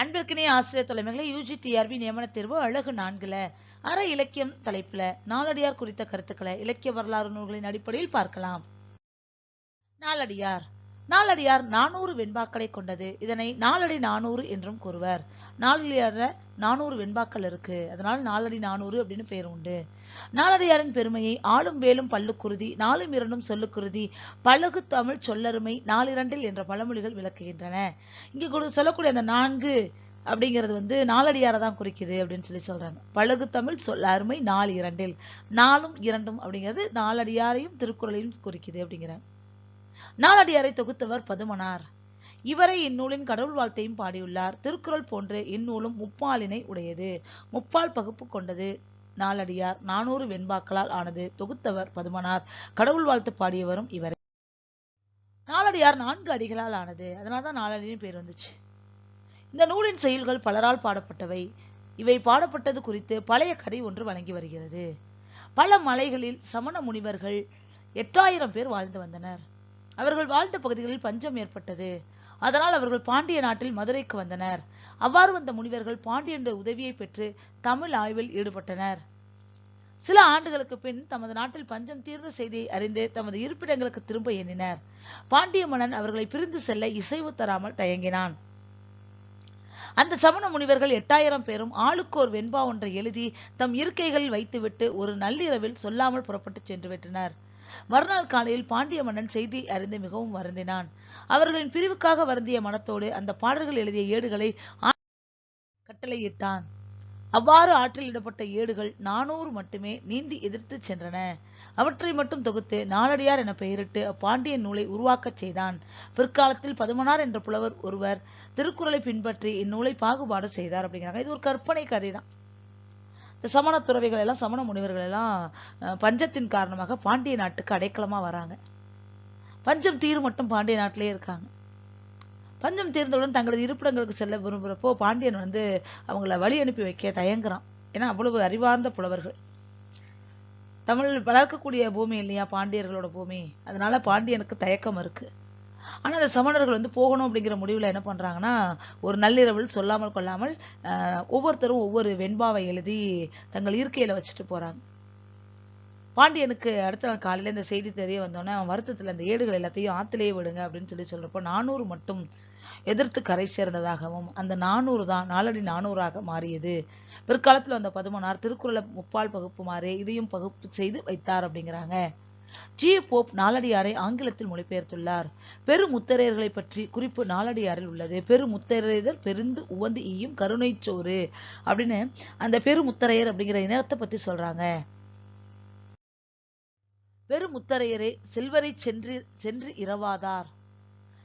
அன்பிற்கினே ஆசிரியர் தலைமைகளை UG TRP நியமன தேர்வு அழகு நான்குல. அற இலக்கியம் தலைப்புல நாலடியார் குறித்த கருத்துக்களை இலக்கிய வரலாறு நூல்களின் அடிப்படையில் பார்க்கலாம். நாலடியார். நாலடியார் நானூறு வெண்பாக்களை கொண்டது. இதனை நாலடி நானூறு என்றும் கூறுவர். நாலடியார்ல நானூறு வெண்பாக்கள் இருக்கு. அதனால் நாலடி நானூறு அப்படின்னு பெயர் உண்டு. நாலடியாரின் பெருமையை ஆளும் வேலும் பல்லுக்குருதி நாலும் இரண்டும் சொல்லுக்குருதி பழகு தமிழ் சொல்லருமை நாலிரண்டில் என்ற பழமொழிகள் விளக்குகின்றன. இங்கே கொடு- சொல்லக்கூடிய அந்த நான்கு அப்படிங்கிறது வந்து நாலடியாரை தான் குறிக்குது அப்படின்னு சொல்லி சொல்றாங்க. பழகு தமிழ் சொல் அருமை நாலு இரண்டில். நாலும் இரண்டும் அப்படிங்கிறது நாலடியாரையும் திருக்குறளையும் குறிக்குது அப்படிங்கிறாங்க. நாலடியாரை தொகுத்தவர் பதுமனார். இவரை இந்நூலின் கடவுள் வாழ்த்தையும் பாடியுள்ளார். திருக்குறள் போன்று இந்நூலும் முப்பாலினை உடையது. முப்பால் பகுப்பு கொண்டது. நாலடியார். நானூறு வெண்பாக்களால் ஆனது தொகுத்தவர் பதுமனார். கடவுள் வாழ்த்து பாடியவரும் இவர். நாலடியார் நான்கு அடிகளால் ஆனது. அதனால்தான் நாலடியின் பேர் வந்துச்சு. இந்த நூலின் செயல்கள் பலரால் பாடப்பட்டவை. இவை பாடப்பட்டது குறித்து பழைய கதை ஒன்று வழங்கி வருகிறது. பல மலைகளில் சமண முனிவர்கள் எட்டாயிரம் பேர் வாழ்ந்து வந்தனர். அவர்கள் வாழ்ந்த பகுதிகளில் பஞ்சம் ஏற்பட்டது. அதனால் அவர்கள் பாண்டிய நாட்டில் மதுரைக்கு வந்தனர். அவ்வாறு வந்த முனிவர்கள் பாண்டியனுடைய உதவியை பெற்று தமிழ் ஆய்வில் ஈடுபட்டனர். சில ஆண்டுகளுக்கு பின் தமது நாட்டில் பஞ்சம் தீர்ந்த செய்தியை அறிந்து தமது இருப்பிடங்களுக்கு திரும்ப எண்ணினர். பாண்டிய மன்னன் அவர்களை பிரிந்து செல்ல இசைவு தராமல் தயங்கினான். அந்த சமண முனிவர்கள் எட்டாயிரம் பேரும் ஆளுக்கு ஒரு வெண்பா ஒன்றை எழுதி தம் இருக்கைகளில் வைத்துவிட்டு ஒரு நள்ளிரவில் சொல்லாமல் புறப்பட்டு சென்று விட்டனர். மறுநாள் காலையில் பாண்டிய மன்னன் செய்தி அறிந்து மிகவும் வருந்தினான். அவர்களின் பிரிவுக்காக வருந்திய மனத்தோடு அந்த பாடல்கள் எழுதிய ஏடுகளை கட்டளையிட்டான். அவ்வாறு ஆற்றில் இடப்பட்ட ஏடுகள் நானூறு மட்டுமே நீந்தி எதிர்த்து சென்றன. அவற்றை மட்டும் தொகுத்து நாலடியார் என பெயரிட்டு அப்பாண்டியன் நூலை உருவாக்கச் செய்தான். பிற்காலத்தில் பதுமனார் என்ற புலவர் ஒருவர் திருக்குறளை பின்பற்றி இந்நூலை பாகுபாடு செய்தார் அப்படிங்கிறாங்க. இது ஒரு கற்பனை கதை தான் இந்த சமண துறவிகள் எல்லாம் சமண முனிவர்கள் எல்லாம் அஹ், பஞ்சத்தின் காரணமாக பாண்டிய நாட்டுக்கு அடைக்கலமா வராங்க. பஞ்சம் தீர் மட்டும் பாண்டிய நாட்டிலே இருக்காங்க. பஞ்சம் தீர்ந்தவுடன் தங்களது இருப்பிடங்களுக்கு செல்ல விரும்புகிறப்போ பாண்டியன் வந்து அவங்கள வழி அனுப்பி வைக்க தயங்குறான். ஏன்னா அவ்வளவு அறிவார்ந்த புலவர்கள். தமிழ் வளர்க்கக்கூடிய பூமி இல்லையா பாண்டியர்களோட பூமி? அதனால பாண்டியனுக்கு தயக்கம் இருக்கு. ஆனால் அந்த சமணர்கள் வந்து போகணும் அப்படிங்கிற முடிவுல என்ன பண்றாங்கன்னா ஒரு நள்ளிரவில் சொல்லாமல் கொள்ளாமல் ஒவ்வொருத்தரும் ஒவ்வொரு வெண்பாவை எழுதி தங்கள் இருக்கையில வச்சுட்டு போறாங்க. பாண்டியனுக்கு அடுத்த நாள் காலையில இந்த செய்தி தெரிய வந்தோடனே அவன் வருத்தத்துல அந்த ஏடுகள் எல்லாத்தையும் ஆற்றுலேயே விடுங்க அப்படின்னு சொல்லி சொல்றப்போ நானூறு மட்டும் எதிர்த்து கரை சேர்ந்ததாகவும் அந்த நானூறு தான் நாலடி நானூறாக மாறியது. பிற்காலத்துல வந்த பதுமனார் திருக்குறளை முப்பால் பகுப்பு மாறி இதையும் பகுப்பு செய்து வைத்தார் அப்படிங்கிறாங்க. ஜி. போப் நாலடியாரை ஆங்கிலத்தில் மொழிபெயர்த்துள்ளார். பெருமுத்தரையர்களை பற்றி குறிப்பு நாலடியாரில் உள்ளது. பெருமுத்தரையர் பெருந்து உவந்து ஈயும் கருணைச் சோறு அப்படின்னு அந்த பெருமுத்தரையர் அப்படிங்கிற இனத்தை பத்தி சொல்றாங்க. பெருமுத்தரையரே செல்வரை சென்று சென்று இரவாதார்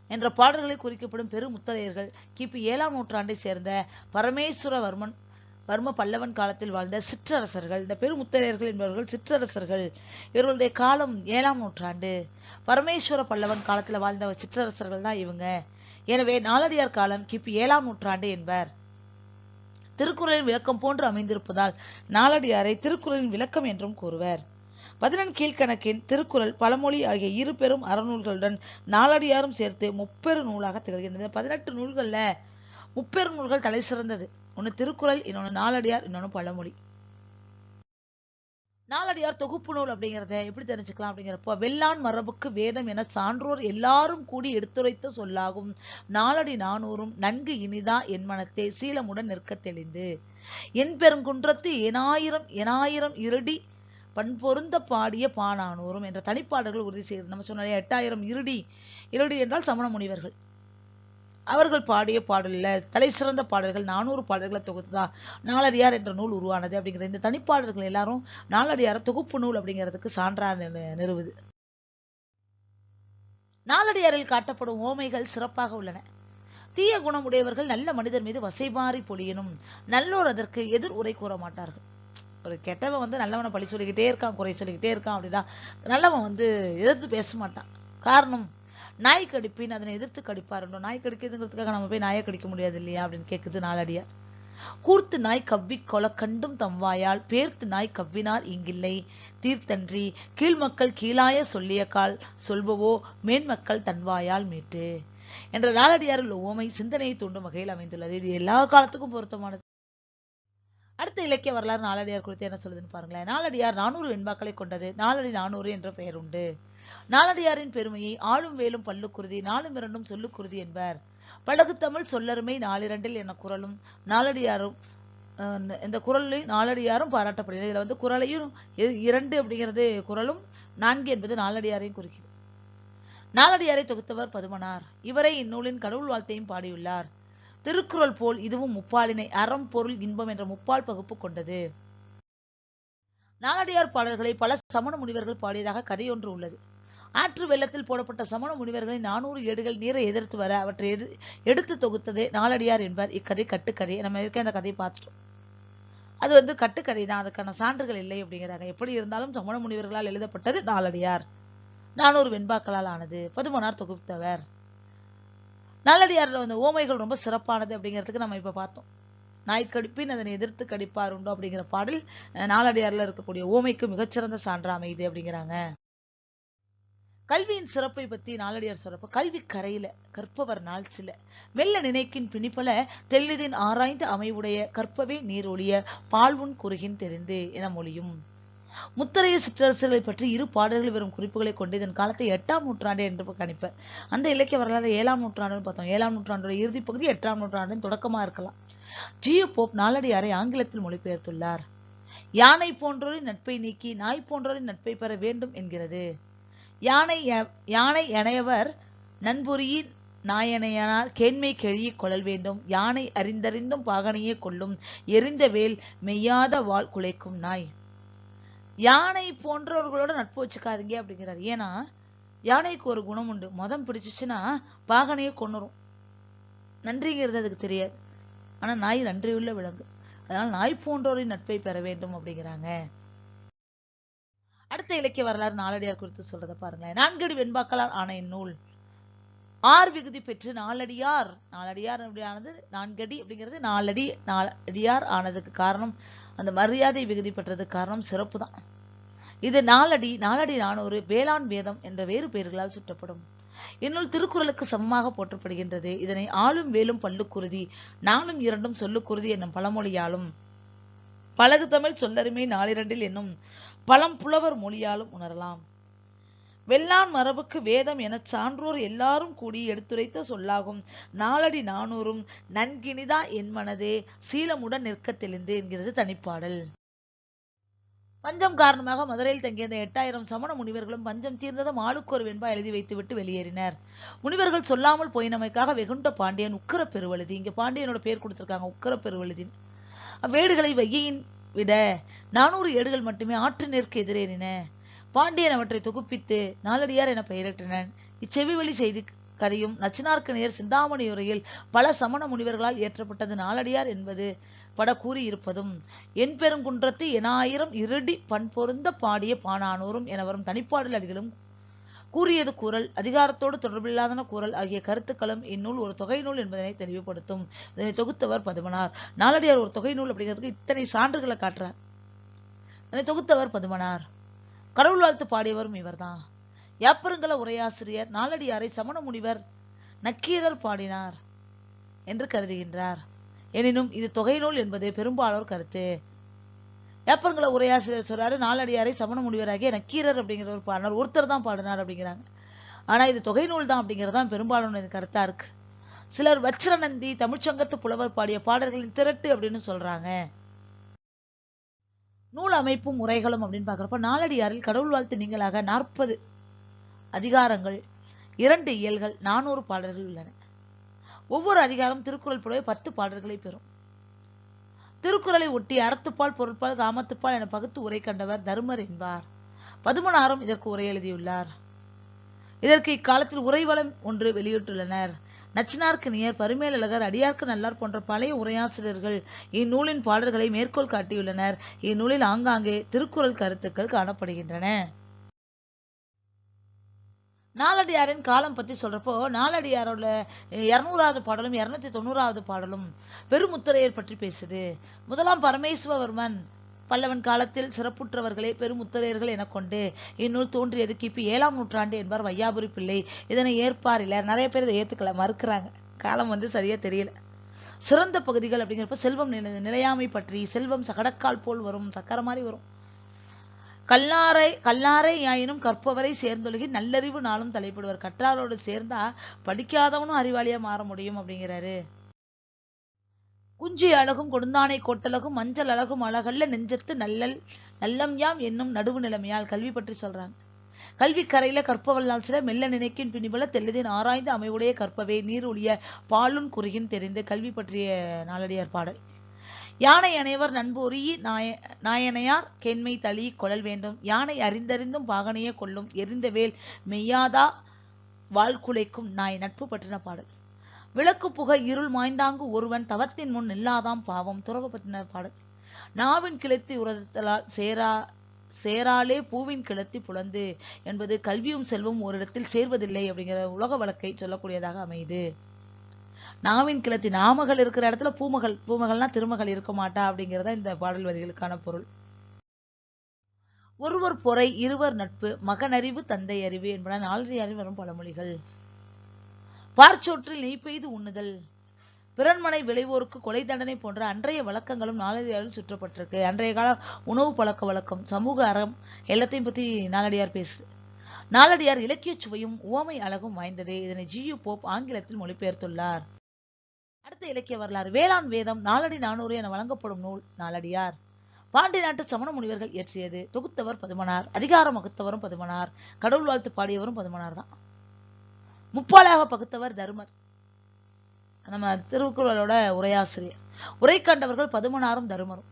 என்ற பாடல்களை குறிக்கப்படும் பெருமுத்தரையர்கள் கிபி ஏழாம் நூற்றாண்டை சேர்ந்த பரமேஸ்வரவர்மன் வர்ம பல்லவன் காலத்தில் வாழ்ந்த சிற்றரசர்கள் இந்த பெருமுத்தரையர்கள் என்பவர்கள் சிற்றரசர்கள். இவர்களுடைய காலம் ஏழாம் நூற்றாண்டு. பரமேஸ்வர பல்லவன் காலத்தில் வாழ்ந்த சிற்றரசர்கள் தான் இவங்க. எனவே நாலடியார் காலம் கிபி ஏழாம் நூற்றாண்டு என்பர். திருக்குறளின் விளக்கம் போன்று அமைந்திருப்பதால் நாலடியாரை திருக்குறளின் விளக்கம் என்றும் கூறுவர். பதினெண் கீழ்க்கணக்கின் திருக்குறள் பழமொழி ஆகிய இரு பெரும் அறநூல்களுடன் நாலடியாரும் சேர்த்து முப்பெரு நூலாக திகழ்கின்றது பதினெட்டு நூல்கள்ல முப்பெரு நூல்கள் தலை சிறந்தது. ஒன்று திருக்குறள் இன்னொன்று நாலடியார் இன்னொன்னு பழமொழி. நாலடியார் தொகுப்பு நூல் அப்படிங்கறத எப்படி தெரிஞ்சுக்கலாம் அப்படிங்கிறப்போ வெள்ளான் மரபுக்கு வேதம் என சான்றோர் எல்லாரும் கூடி எடுத்துரைத்த சொல்லாகும். நாலடி நானூறும் நன்கு இனிதா என் மனத்தை சீலமுடன் நிற்க தெளிந்து. என் பெருங்குன்றத்து எனாயிரம் எனாயிரம் இருடி பண்பொருந்த பாடிய பானானூரும் என்ற தனிப்பாடல்கள் உறுதி செய்கிறது நம்ம சொன்னாலே எட்டாயிரம் இருடி. இருடி என்றால் சமண முனிவர்கள். அவர்கள் பாடிய பாடலில் தலை சிறந்த பாடல்கள் நானூறு பாடல்களை தொகுத்துதான் நாலடியார் என்ற நூல் உருவானது அப்படிங்கிற இந்த தனிப்பாடல்கள் எல்லாரும் நாலடியார தொகுப்பு நூல் அப்படிங்கிறதுக்கு சான்றா நிறு- நிறுவுது. நாலடியாரில் காட்டப்படும் ஓமைகள் சிறப்பாக உள்ளன. தீய குணமுடையவர்கள் நல்ல மனிதர் மீது வசைமாறி பொழியனும் நல்லோர் அதற்கு எதிர் உரை கூற மாட்டார்கள். ஒரு கெட்டவன் வந்து நல்லவனை பழி சொல்லிக்கிட்டே இருக்கான் குறை சொல்லிக்கிட்டே இருக்கான் அப்படின்னா நல்லவன் வந்து எதிர்த்து பேச மாட்டான். காரணம் நாய் கடிப்பின் அதனை எதிர்த்து கடிப்பாருண்டோ நாய் கடிக்கிறதுங்கிறதுக்காக நம்ம போய் நாயை கடிக்க முடியாது இல்லையா அப்படின்னு கேட்குது நாளடியார் கூர்த்து நாய் கவ்வி கொல கண்டும் தம்வாயால் பேர்த்து நாய் கவ்வினார் இங்கில்லை. தீர்த்தன்றி கீழ்மக்கள் கீழாய சொல்லிய கால் சொல்பவோ மேன்மக்கள் தன்வாயால் மீட்டு. என்ற நாலடியாரில் உள்ள ஓமை சிந்தனையை தூண்டும் வகையில் அமைந்துள்ளது. இது எல்லா காலத்துக்கும் பொருத்தமானது. அடுத்த இலக்கிய வரலாறு நாலடியார் குறித்து என்ன சொல்லுதுன்னு பாருங்களேன். நாளடியார் நானூறு வெண்பாக்களை கொண்டது. நாலடி நானூறு என்ற பெயர் உண்டு. நாளடியாரின் பெருமையை ஆளும் வேலும் பல்லுக்குருதி நாளும் இரண்டும் சொல்லுக்குருதி என்பர். பழகு தமிழ் சொல்லருமை நாலிரண்டில் என குரலும் நாலடியாரும் இந்த குரலையும் நாலடியாரும் பாராட்டப்படுகிறது. இதுல வந்து குரலையும் இரண்டு அப்படிங்கிறது குரலும் நான்கு என்பது நாலடியாரையும் குறிக்கிறது. நாலடியாரை தொகுத்தவர் பதுமனார். இவரை இந்நூலின் கடவுள் வாழ்த்தையும் பாடியுள்ளார். திருக்குறள் போல் இதுவும் முப்பாலினை அறம் பொருள் இன்பம் என்ற முப்பால் பகுப்பு கொண்டது. நாலடியார் பாடல்களை பல சமண முனிவர்கள் பாடியதாக கதையொன்று உள்ளது. ஆற்று வெள்ளத்தில் போடப்பட்ட சமண முனிவர்களின் நானூறு ஏடுகள் நீரை எதிர்த்து வர அவற்றை எது எடுத்து தொகுத்ததே நாலடியார் என்பார். இக்கதை கட்டுக்கதை. நம்ம இருக்க அந்த கதையை பார்த்துட்டோம். அது வந்து கட்டுக்கதை தான். அதுக்கான சான்றுகள் இல்லை அப்படிங்கிறாங்க. எப்படி இருந்தாலும் சமண முனிவர்களால் எழுதப்பட்டது நாலடியார். நானூறு வெண்பாக்களால் ஆனது. பதுமனார் தொகுத்தவர். நாலடியாரில் வந்து ஓமைகள் ரொம்ப சிறப்பானது அப்படிங்கிறதுக்கு நம்ம இப்போ பார்த்தோம். நாய் கடிப்பின் அதனை எதிர்த்து கடிப்பார் உண்டு அப்படிங்கிற பாடல் நாலடியாரில் இருக்கக்கூடிய ஓமைக்கு மிகச்சிறந்த சான்று அமையுது அப்படிங்கிறாங்க. கல்வியின் சிறப்பை பத்தி நாலடியார் சிறப்பு கல்வி கரையில கற்பவர் நாள் சில. மெல்ல நினைக்கின் பிணிப்பல தெல்லிதின் ஆராய்ந்து அமைவுடைய கற்பவே நீரொழிய பால்வுன் குறுகின் தெரிந்து என மொழியும். முத்தரைய சிற்றரசர்களை பற்றி இரு பாடல்கள் வரும் குறிப்புகளை கொண்டு இதன் காலத்தை எட்டாம் நூற்றாண்டு என்று கணிப்பர். அந்த இலக்கிய வரலாறு ஏழாம் நூற்றாண்டுன்னு பார்த்தோம். ஏழாம் நூற்றாண்டோட இறுதி பகுதி எட்டாம் நூற்றாண்டின் தொடக்கமா இருக்கலாம். ஜியோ போப் நாலடியாரை ஆங்கிலத்தில் மொழிபெயர்த்துள்ளார். யானை போன்றோரின் நட்பை நீக்கி நாய் போன்றோரின் நட்பை பெற வேண்டும் என்கிறது. யானை யானை எனையவர் நண்புரியின் நாயனையனார் கேண்மை கெழிய கொழல் வேண்டும். யானை அறிந்தறிந்தும் பாகனையே கொள்ளும். எரிந்த வேல் மெய்யாத வாள் குலைக்கும் நாய். யானை போன்றவர்களோட நட்பு வச்சுக்காதீங்க அப்படிங்கிறார். ஏன்னா யானைக்கு ஒரு குணம் உண்டு. மதம் பிடிச்சிச்சுன்னா பாகனையே கொன்னுரும். நன்றிங்கிறது அதுக்கு தெரியாது. ஆனால் நாய் நன்றியுள்ள விலங்கு. அதனால் நாய் போன்றோரின் நட்பை பெற வேண்டும் அப்படிங்கிறாங்க. அடுத்த இலக்கிய வரலாறு நாளடியார் குறித்து சொல்றதை பாருங்களேன். நான்கடி வெண்பாக்களால் ஆன இந்நூல். ஆர் விகுதி பெற்று நாலடியார் நாலடியார் அப்படியானது நான்கடி அப்படிங்கிறது நாலடி நாலடியார் ஆனதுக்கு காரணம் அந்த மரியாதை விகுதி பெற்றதுக்கு காரணம் சிறப்பு தான். இது நாலடி நாலடி நானூறு வேளாண் வேதம் என்ற வேறு பெயர்களால் சுட்டப்படும் இந்நூல் திருக்குறளுக்கு சமமாக போற்றப்படுகின்றது. இதனை ஆளும் வேலும் பல்லுக்குருதி நாளும் இரண்டும் சொல்லுக்குருதி என்னும் பழமொழியாலும். பழகு தமிழ் சொல்லருமை நாளிரண்டில் என்னும் பழம் புலவர் மொழியாலும் உணரலாம். வெள்ளான் மரபுக்கு வேதம் என சான்றோர் எல்லாரும் கூடி எடுத்துரைத்த சொல்லாகும். நாலடி நானூறும் நன்கினிதா என் மனதே சீலமுடன் நிற்க தெளிந்து என்கிறது தனிப்பாடல். பஞ்சம் காரணமாக மதுரையில் தங்கியிருந்த எட்டாயிரம் சமண முனிவர்களும் பஞ்சம் தீர்ந்ததும் ஆளுக்கொரு வெண்பா எழுதி வைத்துவிட்டு வெளியேறினர். முனிவர்கள் சொல்லாமல் போயினமைக்காக வெகுண்ட பாண்டியன் உக்கர பெருவழுதி. இங்க பாண்டியனோட பேர் கொடுத்திருக்காங்க உக்கர பெருவழுதி. அவ்வேடுகளை வையின் விட நானூறு ஏடுகள் மட்டுமே ஆற்று நேர்க்கு எதிரேறின பாண்டியன் அவற்றை தொகுப்பித்து நாலடியார் என பெயரிட்டனன். இச்செவி வழி செய்தி கதையும் நச்சினார்க்கு நேர் சிந்தாமணி உரையில் பல சமண முனிவர்களால் இயற்றப்பட்டது நாலடியார் என்பது பட கூறியிருப்பதும் என் பெருங்குன்றத்து எனாயிரம் இருடி பண் பொருந்த பாடிய பானானோரும் என வரும் தனிப்பாடல் அடிகளும் கூறியது கூறல் அதிகாரத்தோடு தொடர்பில்லாதன கூறல் ஆகிய கருத்துக்களும் இந்நூல் ஒரு தொகை நூல் என்பதனை தெளிவுபடுத்தும். இதனை தொகுத்தவர் பதுமனார். நாலடியார் ஒரு தொகை நூல் அப்படிங்கிறதுக்கு இத்தனை சான்றுகளை காட்டுறார். இதனை தொகுத்தவர் பதுமனார். கடவுள் வாழ்த்து பாடியவரும் இவர்தான். யாப்பருங்கல உரையாசிரியர் நாலடியாரை சமண முனிவர் நக்கீரர் பாடினார் என்று கருதுகின்றார். எனினும் இது தொகை நூல் என்பது பெரும்பாலோர் கருத்து. யாப்பருங்கல உரையாசிரியர் சொல்றாரு. நாலடியாரை சமண முடிவராகிய நக்கீரர் அப்படிங்கிற ஒரு பாடினார். ஒருத்தர் தான் பாடினார் அப்படிங்கிறாங்க. ஆனா இது தொகை நூல் தான் அப்படிங்கிறது தான் பெரும்பாலான கருத்தா இருக்கு. சிலர் வச்சிரநந்தி தமிழ்ச்சங்கத்து புலவர் பாடிய பாடல்களின் திரட்டு அப்படின்னு சொல்றாங்க. நூல் அமைப்பும் முறைகளும் அப்படின்னு பார்க்குறப்ப நாலடியாரில் கடவுள் வாழ்த்து நீங்களாக நாற்பது அதிகாரங்கள் இரண்டு இயல்கள் நானூறு பாடல்கள் உள்ளன. ஒவ்வொரு அதிகாரம் திருக்குறள் புலவை பத்து பாடல்களை பெறும். திருக்குறளை ஒட்டி அறத்துப்பால் பொருட்பால் காமத்துப்பால் என பகுத்து உரை கண்டவர் தருமர் என்பார். பதுமனாரும் இதற்கு உரை எழுதியுள்ளார். இதற்கு இக்காலத்தில் உரைவளம் ஒன்று வெளியிட்டுள்ளனர். நச்சினார்க்கு நியர் பருமேலழகர் அடியார்க்கு நல்லார் போன்ற பழைய உரையாசிரியர்கள் இந்நூலின் பாடல்களை மேற்கோள் காட்டியுள்ளனர். இந்நூலில் ஆங்காங்கே திருக்குறள் கருத்துக்கள் காணப்படுகின்றன. நாலடியாரின் காலம் பத்தி சொல்றப்போ நாலடியாரோட இரநூறாவது பாடலும் இருநூத்தி தொண்ணூறாவது பாடலும் பெருமுத்திரையர் பற்றி பேசுது. முதலாம் பரமேஸ்வரவர்மன் பல்லவன் காலத்தில் சிறப்புற்றவர்களே பெருமுத்திரையர்கள் என கொண்டு இந்நூல் தோன்றியது கிபி ஏழாம் நூற்றாண்டு என்பார் வையாபுரி பிள்ளை. இதனை ஏற்பார் இல்ல நிறைய பேர் இதை ஏற்றுக்கல மறுக்கிறாங்க. காலம் வந்து சரியா தெரியல. சிறந்த பகுதிகள் அப்படிங்கிறப்ப செல்வம் நிலை- நிலையாமை பற்றி செல்வம் சகடக்கால் போல் வரும் சக்கர மாதிரி வரும். கல்லாரை கல்லாரை ஆயினும் கற்பவரை சேர்ந்தொழுகி நல்லறிவு நாளும் தலைப்படுவர். கற்றாரோடு சேர்ந்தா படிக்காதவனும் அறிவாளியா மாற முடியும் அப்படிங்கிறாரு. குஞ்சி அழகும் கொடுந்தானை கொட்டழகும் மஞ்சள் அழகும் அழகல்ல நெஞ்சத்து நல்லல் நல்லம் யாம் என்னும் நடுவு நிலைமையால் கல்வி பற்றி சொல்றாங்க. கல்வி கரையில கற்பவல்லால் சில மெல்ல நினைக்கின் பிணிபல தெல்லதின் ஆராய்ந்து அமைவுடைய கற்பவே நீர் ஒளிய பாலுன் குறுகின் தெரிந்து கல்வி பற்றிய நாளடியார் பாடல். யானை அனைவர் நண்பூரி நாய நாயனையார் கெண்மை தளி கொழல் வேண்டும். யானை அறிந்தறிந்தும் பாகனையே கொள்ளும் எரிந்த வேல் மெய்யாதா வாழ்குலைக்கும் நாய் நட்பு பற்றின பாடல். விளக்கு புகை இருள் மாய்ந்தாங்கு ஒருவன் தவத்தின் முன் நில்லாதாம் பாவம் துறவு பற்றின பாடல். நாவின் கிளத்தி உரத்தலால் சேரா சேராலே பூவின் கிளத்தி புலந்து என்பது கல்வியும் செல்வம் ஓரிடத்தில் சேர்வதில்லை அப்படிங்கிற உலக வழக்கை சொல்லக்கூடியதாக அமையுது. நாவின் கிளத்தி நாமகள் இருக்கிற இடத்துல பூமகள் பூமகள்னா திருமகள் இருக்க மாட்டா அப்படிங்கறத இந்த பாடல் வரிகளுக்கான பொருள். ஒருவர் பொறை இருவர் நட்பு மகனறிவு தந்தை அறிவு என்பன நாலரை வரும் பழமொழிகள். பார்ச்சோற்றில் நெய் பெய்து உண்ணுதல். பிறன்மனை விளைவோருக்கு கொலை தண்டனை போன்ற அன்றைய வழக்கங்களும் நாளடியாரில் சுற்றப்பட்டிருக்கு. அன்றைய கால உணவு பழக்க வழக்கம் சமூக அறம் எல்லாத்தையும் பத்தி நாளடியார் பேசு. நாளடியார் இலக்கிய சுவையும் உவமை அழகும் வாய்ந்ததே. இதனை ஜியு போப் ஆங்கிலத்தில் மொழிபெயர்த்துள்ளார். அடுத்த இலக்கிய வரலாறு வேளாண் வேதம் நாலடி நானூறு என வழங்கப்படும் நூல் நாலடியார். பாண்டி நாட்டு சமண முனிவர்கள் இயற்றியது தொகுத்தவர் பதுமனார் அதிகாரம் வகுத்தவரும் பதுமனார் கடவுள் வாழ்த்து பாடியவரும் பதுமனார் தான். முப்பாலாக பகுத்தவர் தருமர். நம்ம திருக்குறளோட உரையாசிரியர். உரை கண்டவர்கள் பதுமனாரும் தருமரும்.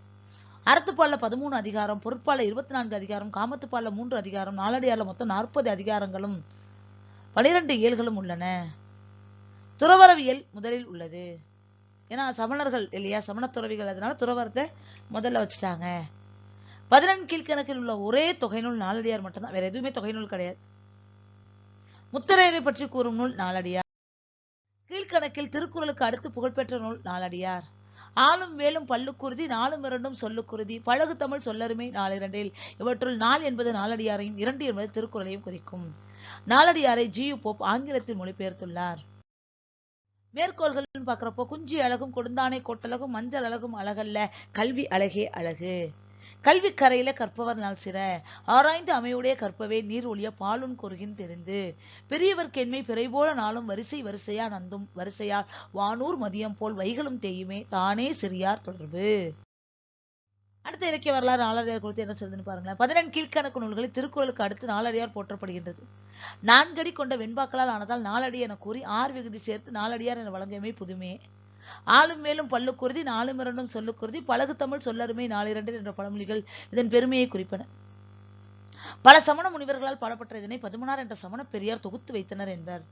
அறத்துப்பால பதிமூணு அதிகாரம் பொருட்பால இருபத்தி நான்கு அதிகாரம் காமத்துப்பால மூன்று அதிகாரம் நாலடியால மொத்தம் நாற்பது அதிகாரங்களும் பனிரெண்டு இயல்களும் உள்ளன. துறவரவியல் முதலில் உள்ளது. ஏன்னா சமணர்கள் இல்லையா? சமண துறவிகள். அதனால துறவரத்தை முதல்ல வச்சுட்டாங்க. பதினெண் கீழ்கணக்கில் உள்ள ஒரே தொகை நூல் நாலடியார் மட்டும்தான். வேற எதுவுமே தொகை நூல் கிடையாது. முத்தரையரை பற்றி கூறும் நூல் நாலடியார். கீழ்கணக்கில் திருக்குறளுக்கு அடுத்து புகழ்பெற்ற நூல் நாலடியார். ஆளும் வேலும் பல்லுக்குருதி நாலும் இரண்டும் சொல்லுக்குருதி பழகு தமிழ் சொல்லருமை நாலிரண்டில் இவற்றுள் நாள் என்பது நாலடியாரையும் இரண்டு என்பது திருக்குறளையும் குறிக்கும். நாலடியாரை ஜியு போப் ஆங்கிலத்தில் மொழிபெயர்த்துள்ளார். மேற்கோள்கள் பார்க்குறப்போ குஞ்சி அழகும் கொடுந்தானை கொட்டழகும் மஞ்சள் அழகும் அழகல்ல கல்வி அழகே அழகு. கல்வி கரையில கற்பவர் நாள் சிற. ஆராய்ந்து அமையுடைய கற்பவே நீர் ஒளிய பாலுன் குறுகின் தெரிந்து. பெரியவர் கெண்மை பிறைபோல நாளும் வரிசை வரிசையா நந்தும் வரிசையால் வானூர் மதியம் போல் வைகளும் தேயுமே தானே சிறியார் தொடர்பு. அடுத்த இலக்கிய வரலாறு நாலடியார் குறித்து என்ன சொல்லுதுன்னு பாருங்களேன். பதினெண் கீழ்கணக்கு நூல்களில் திருக்குறளுக்கு அடுத்து நாலடியார் போற்றப்படுகின்றது. நான்கடி கொண்ட வெண்பாக்களால் ஆனதால் நாலடி என கூறி ஆறு விகுதி சேர்த்து நாலடியார் என வழங்கியமை புதுமே. ஆளும் மேலும் பல்லுக்குருதி நாலும் இரண்டும் சொல்லுக்குருதி பழகு தமிழ் சொல்லருமை நாலிரண்டு என்ற பழமொழிகள் இதன் பெருமையை குறிப்பன. பல சமண முனிவர்களால் பாடப்பட்ட இதனை பதுமனார் என்ற சமண பெரியார் தொகுத்து வைத்தனர் என்பார்.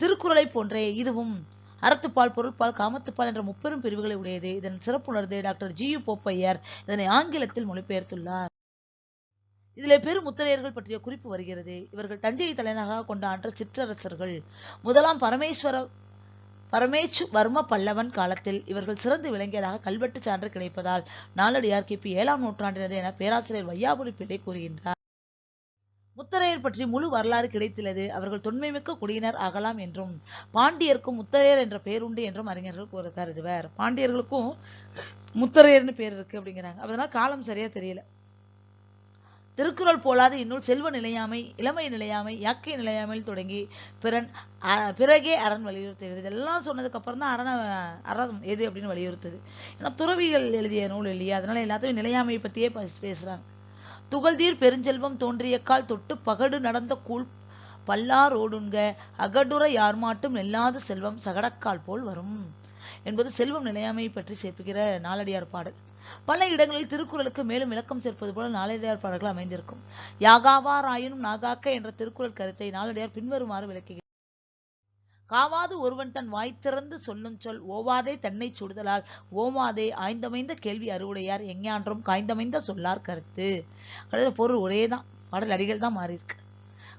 திருக்குறளை போன்றே இதுவும் அறத்துப்பால் பொருட்பால் காமத்துப்பால் என்ற முப்பெரும் பிரிவுகளை உடையது. இதன் சிறப்புணர்ந்து டாக்டர் ஜி யு போப்பையர் இதனை ஆங்கிலத்தில் மொழிபெயர்த்துள்ளார். இதில் பெரும் முத்தரையர்கள் பற்றிய குறிப்பு வருகிறது. இவர்கள் தஞ்சையை தலைநகராக கொண்ட ஆண்ட சிற்றரசர்கள் முதலாம் பரமேஸ்வர பரமேச்சு வர்ம பல்லவன் காலத்தில் இவர்கள் சிறந்து விளங்கியதாக கல்வெட்டு சான்று கிடைப்பதால் நாளடியார் கிபி ஏழாம் நூற்றாண்டினது என பேராசிரியர் வையாபுரி பிள்ளை கூறுகின்றார். முத்தரையர் பற்றி முழு வரலாறு கிடைத்துள்ளது. அவர்கள் தொன்மைமிக்க குடியினர் ஆகலாம் என்றும் பாண்டியருக்கும் முத்தரையர் என்ற பேருண்டு என்றும் அறிஞர்கள் கூற கருதுவர். பாண்டியர்களுக்கும் முத்தரையர்னு பேர் இருக்கு அப்படிங்கிறாங்க. அதனால காலம் சரியா தெரியல. திருக்குறள் போலாது. இந்நூல் செல்வ நிலையாமை இளமை நிலையாமை யாக்கை நிலையாமையில் தொடங்கி பிறன் பிறகே அரண் வலியுறுத்துகிறது. இதெல்லாம் சொன்னதுக்கு அப்புறம் தான் அரண அறம் எது அப்படின்னு வலியுறுத்துது. ஏன்னா துறவிகள் எழுதிய நூல் இல்லையா? அதனால எல்லாத்தையும் நிலையாமை பத்தியே பே- பேசுறாங்க. துகள்தீர் பெருஞ்செல்வம் தோன்றிய கால் தொட்டு பகடு நடந்த கூழ் பல்லாரோடுங்க யார் யார்மாட்டும் நெல்லாத செல்வம் சகடக்கால் போல் வரும் என்பது செல்வம் நிலையாமை பற்றி சேர்ப்புகிற நாலடியார் பாடல். பல இடங்களில் திருக்குறளுக்கு மேலும் விளக்கம் சேர்ப்பது போல நாலடியார் பாடல்கள் அமைந்திருக்கும். யாகாவாராயினும் நாகாக்க என்ற திருக்குறள் கருத்தை நாலடியார் பின்வருமாறு விளக்குகிறார். காவாது ஒருவன் தன் வாய் திறந்து சொல்லும் சொல் ஓவாதே தன்னை சுடுதலால். ஓமாதே ஆய்ந்தமைந்த கேள்வி அறுவுடையார் எஞ்ஞான்றும் காய்ந்தமைந்த சொல்லார் கருத்து. கடைசியில பொருள் ஒரே தான் பாடல் அடிகள் தான் மாறியிருக்கு.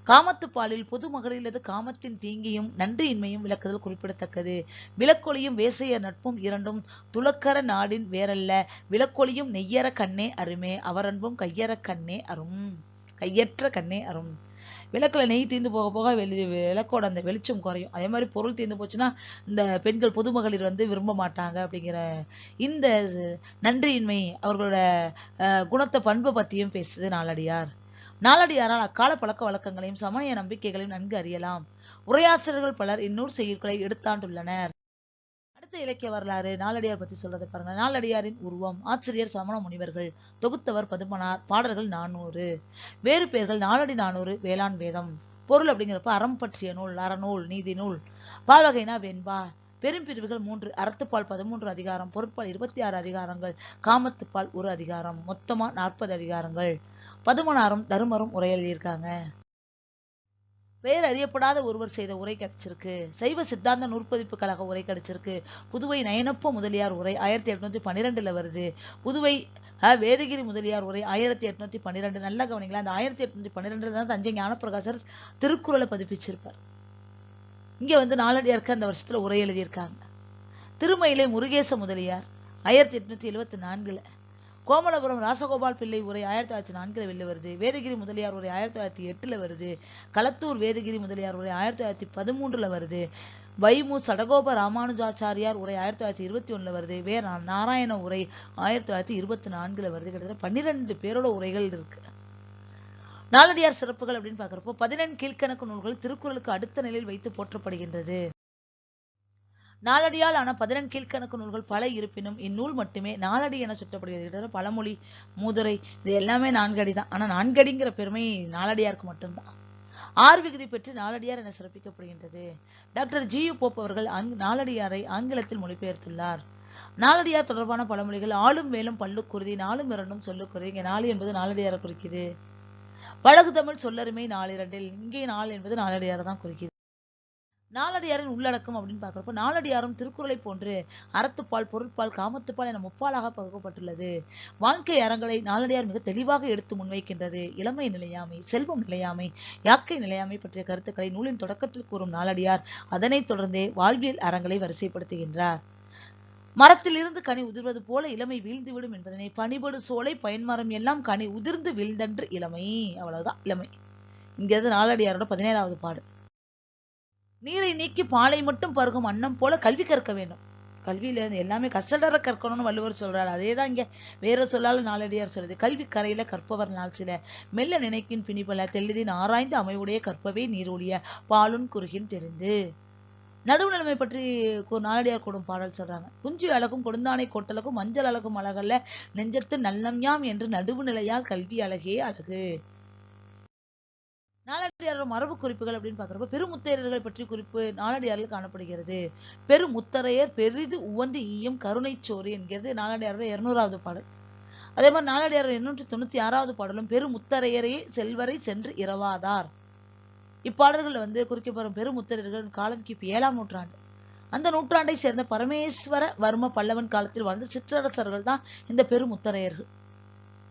காமத்து பாலில் பொது மகளிரது காமத்தின் தீங்கியும் நன்றியின்மையும் விளக்குதல் குறிப்பிடத்தக்கது. விளக்கொலியும் வேசைய நட்பும் இரண்டும் துளக்கர நாடின் வேறல்ல. விளக்கொலியும் நெய்யற கண்ணே அருமே அவரன்பும் கையற கண்ணே அரும் கையற்ற கண்ணே அரும். விளக்குல நெய் தீர்ந்து போக போக வெளி விளக்கோட அந்த வெளிச்சம் குறையும். அதே மாதிரி பொருள் தீர்ந்து போச்சுன்னா இந்த பெண்கள் பொது மகளிர் வந்து விரும்ப மாட்டாங்க அப்படிங்கிற இந்த நன்றியின்மை அவர்களோட குணத்தை பண்பை பத்தியும் பேசுது நாலடியார் நாலடியாரால் அக்கால பழக்க வழக்கங்களையும் சமய நம்பிக்கைகளையும் நன்கு அறியலாம். உரையாசிரியர்கள் பலர் இந்நூல் செய்யுட்களை எடுத்தாண்டுள்ளனர். அடுத்த இலக்கிய வரலாறு நாலடியார் பத்தி சொல்றதை பாருங்க. நாலடியாரின் உருவம் ஆசிரியர் சமண முனிவர்கள் தொகுத்தவர் பதுமனார் பாடல்கள் நானூறு வேறு பெயர்கள் நாலடி நானூறு வேளாண் வேதம் பொருள் அப்படிங்கிறப்ப அறம் பற்றிய நூல் அறநூல் நீதி நூல் பாவகைனா வெண்பா பெரும்பிரிவுகள் மூன்று அறத்துப்பால் பதிமூன்று அதிகாரம் பொருட்பால் இருபத்தி ஆறு அதிகாரங்கள் காமத்துப்பால் ஒரு அதிகாரம் மொத்தமா நாற்பது அதிகாரங்கள். பதுமனாரும் தருமரும் உரை இருக்காங்க பெயர் அறியப்படாத ஒருவர் செய்த உரை கிடைச்சிருக்கு. சைவ சித்தாந்த நூற்பதிப்பு கழக உரை கிடைச்சிருக்கு. புதுவை நயனப்ப முதலியார் உரை ஆயிரத்தி எட்நூத்தி பன்னிரெண்டுல வருது. புதுவை வேதகிரி முதலியார் உரை ஆயிரத்தி எட்நூத்தி பன்னிரெண்டு. நல்லா கவனிங்களா? அந்த ஆயிரத்தி எட்நூத்தி பன்னிரெண்டுல தான் தஞ்சை ஞானப்பிரகாசர் திருக்குறளை பதிப்பிச்சிருப்பார். இங்க வந்து நாலடியாருக்கு அந்த வருஷத்துல உரை எழுதியிருக்காங்க. திருமயிலை முருகேச முதலியார் ஆயிரத்தி எட்நூத்தி எழுவத்தி நான்குல. கோமலபுரம் ராசகோபால் பிள்ளை உரை ஆயிரத்தி தொள்ளாயிரத்தி நான்கில் வெளில வருது. வேதகிரி முதலியார் உரை ஆயிரத்தி தொள்ளாயிரத்தி எட்டுல வருது. களத்தூர் வேதகிரி முதலியார் உரை ஆயிரத்தி தொள்ளாயிரத்தி பதிமூன்றுல வருது. வைமு சடகோப ராமானுஜாச்சாரியார் உரை ஆயிரத்தி தொள்ளாயிரத்தி இருபத்தி ஒண்ணுல வருது. வே நாராயண உரை ஆயிரத்தி தொள்ளாயிரத்தி இருபத்தி நான்குல வருது. கிட்டத்தட்ட பன்னிரெண்டு பேரோட உரைகள் இருக்கு. நாலடியார் சிறப்புகள் அப்படின்னு பார்க்குறப்போ பதினெண் கீழ்கணக்கு நூல்கள் திருக்குறளுக்கு அடுத்த நிலையில் வைத்து போற்றப்படுகின்றது. நாலடியால் ஆன பதினெண் கீழ்கணக்கு நூல்கள் பல இருப்பினும் இந்நூல் மட்டுமே நாலடி என சுட்டப்படுகிறது. பழமொழி மூதுரை இது எல்லாமே நான்கடி தான். ஆனால் நான்கடிங்கிற பெருமை நாலடியாருக்கு மட்டும்தான். ஆறு விகுதி பெற்று நாலடியார் என சிறப்பிக்கப்படுகின்றது. டாக்டர் ஜி யு போப் அவர்கள் அங் நாலடியாரை ஆங்கிலத்தில் மொழிபெயர்த்துள்ளார். நாலடியார் தொடர்பான பழமொழிகள் ஆளும் மேலும் பல்லுக்குருதி நாலும் இரண்டும் சொல்லுக்குருதி. இங்கே நாலு என்பது நாலடியாரை குறிக்குது. பழகு தமிழ் சொல்லருமை நாலிரண்டில் இங்கே நாள் என்பது நாலடியாரை தான் குறிக்குது. நாலடியாரின் உள்ளடக்கம் அப்படின்னு பார்க்கறப்ப நாலடியாரும் திருக்குறளை போன்று அறத்துப்பால் பொருட்பால் காமத்துப்பால் என முப்பாலாக பகுக்கப்பட்டுள்ளது. வாழ்க்கை அறங்களை நாலடியார் மிக தெளிவாக எடுத்து முன்வைக்கின்றது. இளமை நிலையாமை செல்வம் நிலையாமை யாக்கை நிலையாமை பற்றிய கருத்துக்களை நூலின் தொடக்கத்தில் கூறும் நாலடியார் அதனைத் தொடர்ந்தே வாழ்வியல் அறங்களை வரிசைப்படுத்துகின்றார். மரத்திலிருந்து கனி உதிர்வது போல இளமை வீழ்ந்துவிடும் என்பதனை பனிபடு சோலை பயன்மரம் எல்லாம் கனி உதிர்ந்து வீழ்ந்தன்று இளமை. அவ்வளவுதான் இளமை. இங்கிருந்து நாலடியாரோட பதினேழாவது பாடு நீரை நீக்கி பாலை மட்டும் பருகும் அன்னம் போல கல்வி கற்க வேண்டும். கல்வியில இருந்து எல்லாமே கசடர கற்கணும்னு வள்ளுவர் சொல்றாரு. அதேதான் இங்க வேற சொல்லாலும் நாலடியார் சொல்றது. கல்வி கரையில கற்பவர் நாள் சில. மெல்ல நினைக்கின் பிணிபல தெளிதின் ஆராய்ந்து அமைவுடைய கற்பவே நீரொழிய பாலுன் குறுகின் தெரிந்து. நடுவுநிலைமை பற்றி நாளடியார் நாலடியார் கூடும் பாடல் சொல்றாங்க. குஞ்சு அழகும் கொடுந்தானை கொட்டலகும் மஞ்சள் அழகும் அழகல்ல நெஞ்சத்து நல்லம் யாம் என்று நடுவுநிலையால் கல்வி அழகே அழகு. நாளடியாரோட மரபு குறிப்புகள் அப்படின்னு பார்க்குறப்ப பெருமுத்தையர்கள் பற்றி குறிப்பு நாலடியாரில் காணப்படுகிறது. பெருமுத்தரையர் பெரிது உவந்து ஈயும் கருணை சோறு என்கிறது நாளடியாரோட இருநூறாவது பாடல். அதே மாதிரி நாளடியார் எண்ணூற்றி தொண்ணூத்தி ஆறாவது பாடலும் பெருமுத்தரையரே செல்வரை சென்று இரவாதார் இப்பாடல்கள்ல வந்து குறிக்கப்படும் பெருமுத்தரையர்கள் காலம் கிபி ஏழாம் நூற்றாண்டு. அந்த நூற்றாண்டை சேர்ந்த பரமேஸ்வர வர்ம பல்லவன் காலத்தில் வாழ்ந்த சிற்றரசர்கள் தான் இந்த பெருமுத்தரையர்கள்.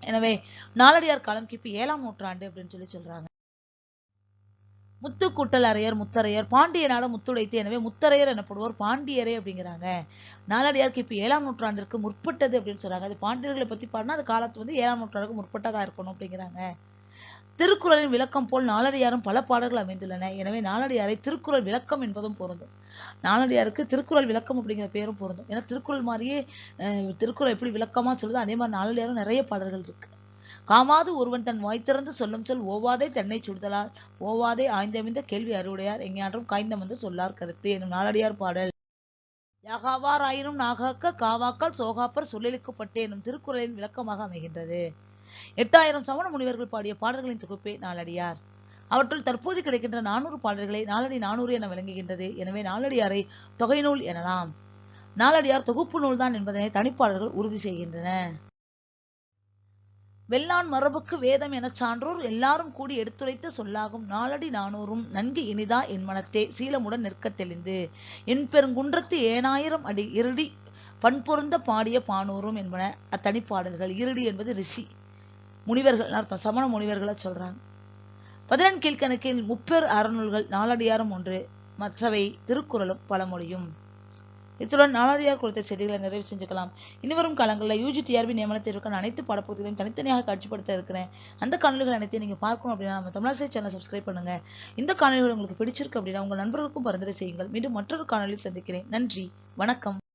எனவே நாளடியார் காலம் கிபி ஏழாம் நூற்றாண்டு அப்படின்னு சொல்லி சொல்றாங்க. முத்து கூட்டல் முத்தரையர் பாண்டிய நாட முத்துடைத்து எனவே முத்தரையர் எனப்படுவோர் பாண்டியரே அப்படிங்கிறாங்க. நாலடியார் கிபி ஏழாம் நூற்றாண்டிற்கு முற்பட்டது அப்படின்னு சொல்றாங்க. அது பாண்டியர்களை பத்தி பாடினா அது காலத்து வந்து ஏழாம் நூற்றாண்டுக்கு முற்பட்டதா இருக்கணும் அப்படிங்கிறாங்க. திருக்குறளின் விளக்கம் போல் நாலடியாரும் பல பாடல்கள் அமைந்துள்ளன. எனவே நாலடியாரை திருக்குறள் விளக்கம் என்பதும் பொருந்தும். நாலடியாருக்கு திருக்குறள் விளக்கம் அப்படிங்கிற பேரும் பொருந்தும். ஏன்னா திருக்குறள் மாதிரியே திருக்குறள் எப்படி விளக்கமா சொல்லுதோ அதே மாதிரி நாலடியாரும் நிறைய பாடல்கள் இருக்கு. காமாது ஒருவன் தன் வாய் திறந்து சொல்லும் சொல் ஓவாதே தன்னை சுடுதலால் ஓவாதே ஆய்ந்தமிந்த கேள்வி அறுவுடையார் எங்கேயான்றும் காய்ந்தமந்து சொல்லார் கருத்து எனும் நாலடியார் பாடல். யாகாவாராயினும் நாகாக்க காவாக்கால் சோகாப்பர் சொல்லலிக்கப்பட்டே எனும் திருக்குறளின் விளக்கமாக அமைகின்றது. எட்டாயிரம் சமண முனிவர்கள் பாடிய பாடல்களின் தொகுப்பே நாலடியார். அவற்றுள் தற்போது கிடைக்கின்ற நானூறு பாடல்களை நாலடி நானூறு என விளங்குகின்றது. எனவே நாலடியாரை தொகை நூல் எனலாம். நாலடியார் தொகுப்பு நூல்தான் என்பதனை தனிப்பாடல்கள் உறுதி செய்கின்றன. வெள்ளான் மரபுக்கு வேதம் எனச் சான்றோர் எல்லாரும் கூடி எடுத்துரைத்த சொல்லாகும் நாலடி நானூறும் நன்கு இனிதா என் மனத்தே சீலமுடன் நிற்க தெளிந்து. என் பெருங்குன்றத்து ஏனாயிரம் அடி இருடி பண்பொருந்த பாடிய பானூரும் என்பன அத்தனிப்பாடல்கள். இருடி என்பது ரிஷி முனிவர்கள் அர்த்தம்? சமண முனிவர்களை சொல்றாங்க. பதினெண் கீழ்கணக்கில் முப்பெரு அறநூல்கள் நாலடியாரும் ஒன்று. மற்றவை திருக்குறளும் பழமொழியும். இத்துடன் நாலாடியார் கொடுத்த செய்திகளை நிறைவு செஞ்சுக்கலாம். இனிவரும் காலங்களில் யூஜி டிஆர்பி நியமன தேர்வுக்கான அனைத்து பாடப்பகுதிகளையும் தனித்தனியாக காட்சிப்படுத்த இருக்கிறேன். அந்த காணொலிகள் அனைத்தையும் நீங்க பார்க்கணும் அப்படின்னா நம்ம தமிழாசிரியர் சேனல் சப்ஸ்கிரைப் பண்ணுங்க. இந்த காணொலிகள் உங்களுக்கு பிடிச்சிருக்கு அப்படின்னா உங்க நண்பர்களுக்கும் பரிந்துரை செய்யுங்கள். மீண்டும் மற்றொரு காணொலியில் சந்திக்கிறேன். நன்றி. வணக்கம்.